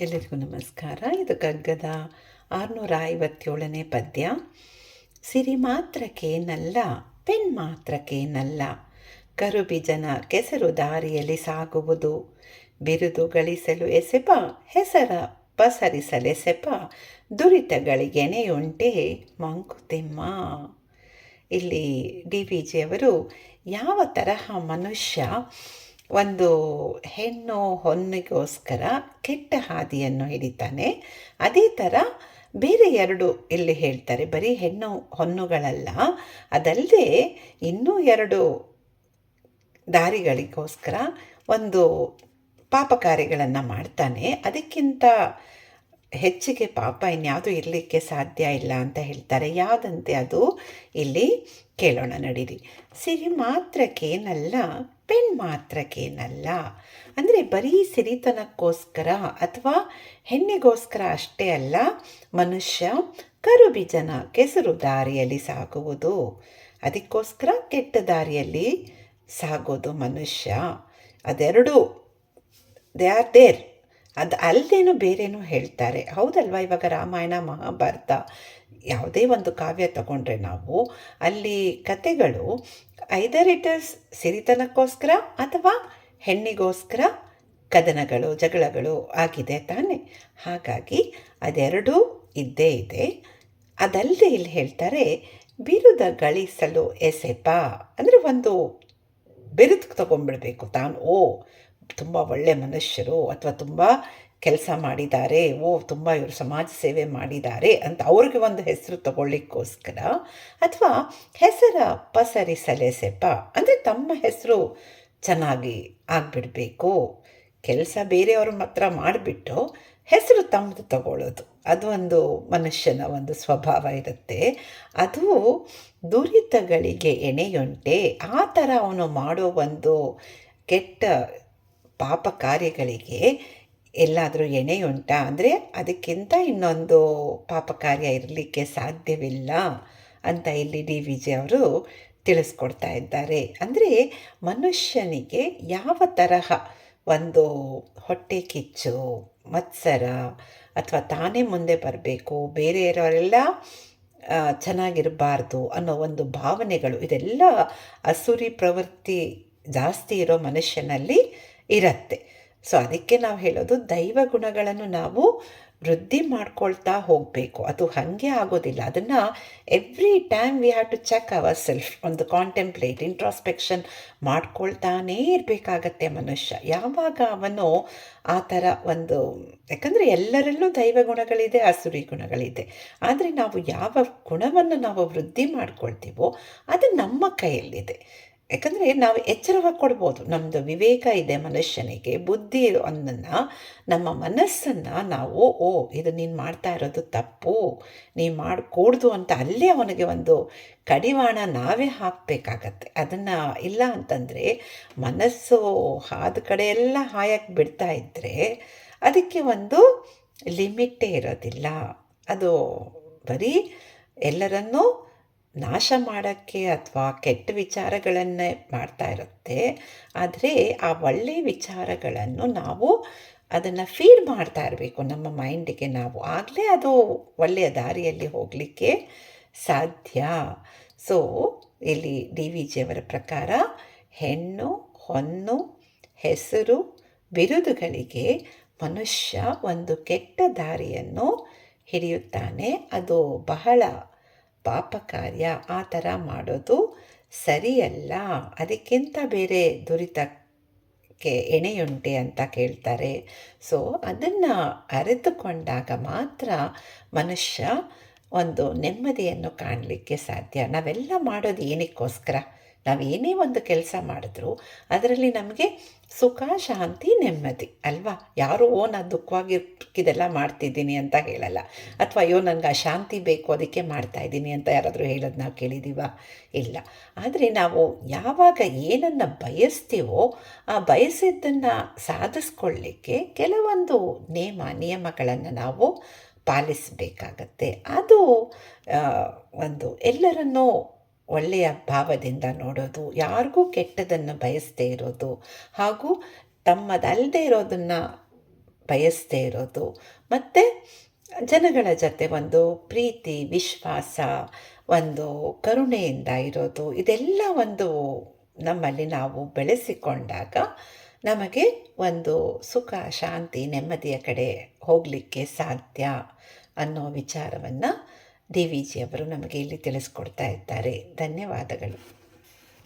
ಎಲ್ಲರಿಗೂ ನಮಸ್ಕಾರ. ಇದು ಗಗ್ಗದ ಆರುನೂರ ಐವತ್ತೇಳನೇ ಪದ್ಯ. ಸಿರಿ ಮಾತ್ರಕ್ಕೆ ನಲ್ಲ, ಪೆನ್ ಮಾತ್ರಕ್ಕೆ ನಲ್ಲ. ಕರುಬಿಜನ ಕೆಸರು ದಾರಿಯಲ್ಲಿ ಸಾಗುವುದು. ಬಿರುದು ಗಳಿಸಲು ಎಸೆಪ, ಹೆಸರ ಪಸರಿಸಲೆಸೆಪ ದುರಿತಗಳಿಗೆನೆಯುಂಟೆ ಮಂಕುತಿಮ್ಮ ಇಲ್ಲಿ ಡಿ ವಿ ಜಿಯವರು ಯಾವ ತರಹ ಮನುಷ್ಯ ಒಂದು ಹೆಣ್ಣು ಹೊನ್ನಿಗೋಸ್ಕರ ಕೆಟ್ಟ ಹಾದಿಯನ್ನು ಹಿಡಿತಾನೆ. ಅದೇ ಥರ ಬೇರೆ ಎರಡು ಇಲ್ಲಿ ಹೇಳ್ತಾರೆ. ಬರೀ ಹೆಣ್ಣು ಹೊನ್ನುಗಳಲ್ಲ. ಅದಲ್ಲದೆ ಇನ್ನೂ ಎರಡು ದಾರಿಗಳಿಗೋಸ್ಕರ ಒಂದು ಪಾಪ ಕಾರ್ಯಗಳನ್ನು ಮಾಡ್ತಾನೆ. ಅದಕ್ಕಿಂತ ಹೆಚ್ಚಿಗೆ ಪಾಪ ಇನ್ಯಾವುದು ಇರಲಿಕ್ಕೆ ಸಾಧ್ಯ ಇಲ್ಲ ಅಂತ ಹೇಳ್ತಾರೆ. ಯಾವುದಂತೆ ಅದು? ಇಲ್ಲಿ ಕೇಳೋಣ ನಡೀರಿ. ಸಿರಿ ಮಾತ್ರಕ್ಕೇನಲ್ಲ ಮಾತ್ರಕ್ಕೇನಲ್ಲ. ಅಂದರೆ ಬರೀ ಸಿರಿತನಕ್ಕೋಸ್ಕರ ಅಥವಾ ಹೆಣ್ಣಿಗೋಸ್ಕರ ಅಷ್ಟೇ ಅಲ್ಲ, ಮನುಷ್ಯ ಕರುಬಿಜನ ಕೆಸರು ದಾರಿಯಲ್ಲಿ ಸಾಗುವುದು. ಅದಕ್ಕೋಸ್ಕರ ಕೆಟ್ಟ ದಾರಿಯಲ್ಲಿ ಸಾಗೋದು ಮನುಷ್ಯ. ಅದೆರಡು, ದೇ ಆರ್ ದೇರ್. ಅದು ಅಲ್ಲದೇನು ಬೇರೇನೂ ಹೇಳ್ತಾರೆ. ಹೌದಲ್ವಾ? ಇವಾಗ ರಾಮಾಯಣ, ಮಹಾಭಾರತ ಯಾವುದೇ ಒಂದು ಕಾವ್ಯ ತಗೊಂಡ್ರೆ ನಾವು ಅಲ್ಲಿ ಕತೆಗಳು ಐದರ್ ಇಟ್ ಇಸ್ ಸಿರಿತನಕ್ಕೋಸ್ಕರ ಅಥವಾ ಹೆಣ್ಣಿಗೋಸ್ಕರ ಕದನಗಳು, ಜಗಳಗಳು ಆಗಿದೆ ತಾನೆ. ಹಾಗಾಗಿ ಅದೆರಡೂ ಇದ್ದೇ ಇದೆ. ಅದಲ್ಲದೆ ಇಲ್ಲಿ ಹೇಳ್ತಾರೆ, ಬಿರುದ ಗಳಿಸಲು ಎಸೆಪ. ಅಂದರೆ ಒಂದು ಬಿರುದು ತಗೊಂಡ್ಬಿಡ್ಬೇಕು ತಾನು. ಓ ತುಂಬ ಒಳ್ಳೆಯ ಮನುಷ್ಯರು ಅಥವಾ ತುಂಬ ಕೆಲಸ ಮಾಡಿದ್ದಾರೆ, ಓ ತುಂಬ ಇವರು ಸಮಾಜ ಸೇವೆ ಮಾಡಿದ್ದಾರೆ ಅಂತ ಅವ್ರಿಗೆ ಒಂದು ಹೆಸರು ತಗೊಳ್ಳಿಕ್ಕೋಸ್ಕರ ಅಥವಾ ಹೆಸರ ಪಸರಿಸಲೆಸೆಪ ಅಂದರೆ ತಮ್ಮ ಹೆಸರು ಚೆನ್ನಾಗಿ ಆಗಿಬಿಡಬೇಕು, ಕೆಲಸ ಬೇರೆಯವ್ರ ಮಾತ್ರ ಮಾಡಿಬಿಟ್ಟು ಹೆಸರು ತಮ್ಮದು ತಗೊಳ್ಳೋದು. ಅದು ಒಂದು ಮನುಷ್ಯನ ಒಂದು ಸ್ವಭಾವ ಇರುತ್ತೆ. ಅದು ದುರಿತಗಳಿಗೆ ಎಣೆಯುಂಟೆ, ಆ ಥರ ಅವನು ಮಾಡೋ ಒಂದು ಕೆಟ್ಟ ಪಾಪ ಕಾರ್ಯಗಳಿಗೆ ಎಲ್ಲಾದರೂ ಎಣೆಯುಂಟಾ ಅಂದರೆ ಅದಕ್ಕಿಂತ ಇನ್ನೊಂದು ಪಾಪ ಕಾರ್ಯ ಇರಲಿಕ್ಕೆ ಸಾಧ್ಯವಿಲ್ಲ ಅಂತ ಇಲ್ಲಿ ಡಿ ವಿ ಜಿ ಅವರು ತಿಳಿಸ್ಕೊಡ್ತಾ ಇದ್ದಾರೆ. ಅಂದರೆ ಮನುಷ್ಯನಿಗೆ ಯಾವ ತರಹ ಒಂದು ಹೊಟ್ಟೆ ಕಿಚ್ಚು, ಮತ್ಸರ ಅಥವಾ ತಾನೇ ಮುಂದೆ ಬರಬೇಕು, ಬೇರೆಯವರೆಲ್ಲ ಚೆನ್ನಾಗಿರಬಾರ್ದು ಅನ್ನೋ ಒಂದು ಭಾವನೆಗಳು, ಇದೆಲ್ಲ ಅಸುರಿ ಪ್ರವೃತ್ತಿ ಜಾಸ್ತಿ ಇರೋ ಮನುಷ್ಯನಲ್ಲಿ ಇರತ್ತೆ. ಸೊ ಅದಕ್ಕೆ ನಾವು ಹೇಳೋದು ದೈವ ಗುಣಗಳನ್ನು ನಾವು ವೃದ್ಧಿ ಮಾಡ್ಕೊಳ್ತಾ ಹೋಗಬೇಕು. ಅದು ಹಾಗೆ ಆಗೋದಿಲ್ಲ. ಅದನ್ನು every time we have to check our self ಒಂದು ಕಾಂಟೆಂಪ್ಲೇಟ್ ಇಂಟ್ರಾಸ್ಪೆಕ್ಷನ್ ಮಾಡ್ಕೊಳ್ತಾನೇ ಇರಬೇಕಾಗತ್ತೆ ಮನುಷ್ಯ. ಯಾವಾಗ ಅವನು ಆ ಥರ ಒಂದು, ಯಾಕಂದರೆ ಎಲ್ಲರಲ್ಲೂ ದೈವ ಗುಣಗಳಿದೆ, ಅಸುರಿ ಗುಣಗಳಿದೆ. ಆದರೆ ನಾವು ಯಾವ ಗುಣವನ್ನು ನಾವು ವೃದ್ಧಿ ಮಾಡ್ಕೊಳ್ತೀವೋ, ಅದು ನಮ್ಮ ಕೈಯಲ್ಲಿದೆ. ಯಾಕಂದರೆ ನಾವು ಎಚ್ಚರವಾಗಿ ಕೊಡ್ಬೋದು. ನಮ್ಮದು ವಿವೇಕ ಇದೆ ಮನುಷ್ಯನಿಗೆ, ಬುದ್ಧಿ ಒಂದನ್ನು ನಮ್ಮ ಮನಸ್ಸನ್ನು ನಾವು, ಓ, ಇದು ನೀನು ಮಾಡ್ತಾ ಇರೋದು ತಪ್ಪು, ನೀನು ಮಾಡಿಕೂಡ್ದು ಅಂತ ಅಲ್ಲೇ ಅವನಿಗೆ ಒಂದು ಕಡಿವಾಣ ನಾವೇ ಹಾಕಬೇಕಾಗತ್ತೆ. ಅದನ್ನು ಇಲ್ಲ ಅಂತಂದರೆ ಮನಸ್ಸು ಆದ ಕಡೆ ಎಲ್ಲ ಹಾಯಕ್ಕೆ ಬಿಡ್ತಾ ಇದ್ದರೆ ಅದಕ್ಕೆ ಒಂದು ಲಿಮಿಟೇ ಇರೋದಿಲ್ಲ. ಅದು ಬರೀ ಎಲ್ಲರನ್ನೂ ನಾಶ ಮಾಡೋಕ್ಕೆ ಅಥವಾ ಕೆಟ್ಟ ವಿಚಾರಗಳನ್ನೇ ಮಾಡ್ತಾ ಇರುತ್ತೆ. ಆದರೆ ಆ ಒಳ್ಳೆಯ ವಿಚಾರಗಳನ್ನು ನಾವು ಅದನ್ನು ಫೀಡ್ ಮಾಡ್ತಾ ಇರಬೇಕು. ನಮ್ಮ ಮೈಂಡಿಗೆ ನಾವು ಆಗಲೇ ಅದು ಒಳ್ಳೆಯ ದಾರಿಯಲ್ಲಿ ಹೋಗಲಿಕ್ಕೆ ಸಾಧ್ಯ. ಸೊ ಇಲ್ಲಿ ಡಿ ವಿ ಜಿಯವರ ಪ್ರಕಾರ ಹೆಣ್ಣು, ಹೊನ್ನು, ಹೆಸರು, ಬಿರುದುಗಳಿಗೆ ಮನುಷ್ಯ ಒಂದು ಕೆಟ್ಟ ದಾರಿಯನ್ನು ಹಿಡಿಯುತ್ತಾನೆ. ಅದು ಬಹಳ ಪಾಪ ಕಾರ್ಯ ಆ ಥರ ಮಾಡೋದು ಸರಿಯಲ್ಲ. ಅದಕ್ಕಿಂತ ಬೇರೆ ದುರಿತಕ್ಕೆ ಎಣೆಯುಂಟೆ ಅಂತ ಕೇಳ್ತಾರೆ. ಸೊ ಅದನ್ನು ಅರಿತುಕೊಂಡಾಗ ಮಾತ್ರ ಮನುಷ್ಯ ಒಂದು ನೆಮ್ಮದಿಯನ್ನು ಕಾಣಲಿಕ್ಕೆ ಸಾಧ್ಯ. ನಾವೆಲ್ಲ ಮಾಡೋದು ಏನಕ್ಕೋಸ್ಕರ? ನಾವು ಏನೇ ಒಂದು ಕೆಲಸ ಮಾಡಿದ್ರು ಅದರಲ್ಲಿ ನಮಗೆ ಸುಖ, ಶಾಂತಿ, ನೆಮ್ಮದಿ ಅಲ್ವಾ? ಯಾರು, ಓ, ನಾನು ದುಃಖವಾಗಿದ್ದೆಲ್ಲ ಮಾಡ್ತಿದ್ದೀನಿ ಅಂತ ಹೇಳಲ್ಲ. ಅಥವಾ, ಅಯ್ಯೋ, ನನಗೆ ಅಶಾಂತಿ ಬೇಕು, ಅದಕ್ಕೆ ಮಾಡ್ತಾ ಇದ್ದೀನಿ ಅಂತ ಯಾರಾದರೂ ಹೇಳೋದು ನಾವು ಕೇಳಿದ್ದೀವ ಇಲ್ಲ. ಆದರೆ ನಾವು ಯಾವಾಗ ಏನನ್ನು ಬಯಸ್ತೀವೋ ಆ ಬಯಸಿದ್ದನ್ನು ಸಾಧಿಸ್ಕೊಳ್ಳಿಕ್ಕೆ ಕೆಲವೊಂದು ನೇಮ, ನಿಯಮಗಳನ್ನು ನಾವು ಪಾಲಿಸಬೇಕಾಗತ್ತೆ. ಅದು ಒಂದು ಎಲ್ಲರನ್ನೂ ಒಳ್ಳೆಯ ಭಾವದಿಂದ ನೋಡೋದು, ಯಾರಿಗೂ ಕೆಟ್ಟದನ್ನು ಬಯಸದೇ ಇರೋದು, ಹಾಗೂ ತಮ್ಮದಲ್ಲದೆ ಇರೋದನ್ನು ಬಯಸದೇ ಇರೋದು, ಮತ್ತು ಜನಗಳ ಜೊತೆ ಒಂದು ಪ್ರೀತಿ, ವಿಶ್ವಾಸ, ಒಂದು ಕರುಣೆಯಿಂದ ಇರೋದು, ಇದೆಲ್ಲ ಒಂದು ನಮ್ಮಲ್ಲಿ ನಾವು ಬೆಳೆಸಿಕೊಂಡಾಗ ನಮಗೆ ಒಂದು ಸುಖ, ಶಾಂತಿ, ನೆಮ್ಮದಿಯ ಕಡೆ ಹೋಗಲಿಕ್ಕೆ ಸಾಧ್ಯ ಅನ್ನೋ ವಿಚಾರವನ್ನು ಡಿ ವಿ ಜಿಯವರು ನಮಗೆ ಇಲ್ಲಿ ತಿಳಿಸ್ಕೊಡ್ತಾ ಇದ್ದಾರೆ. ಧನ್ಯವಾದಗಳು.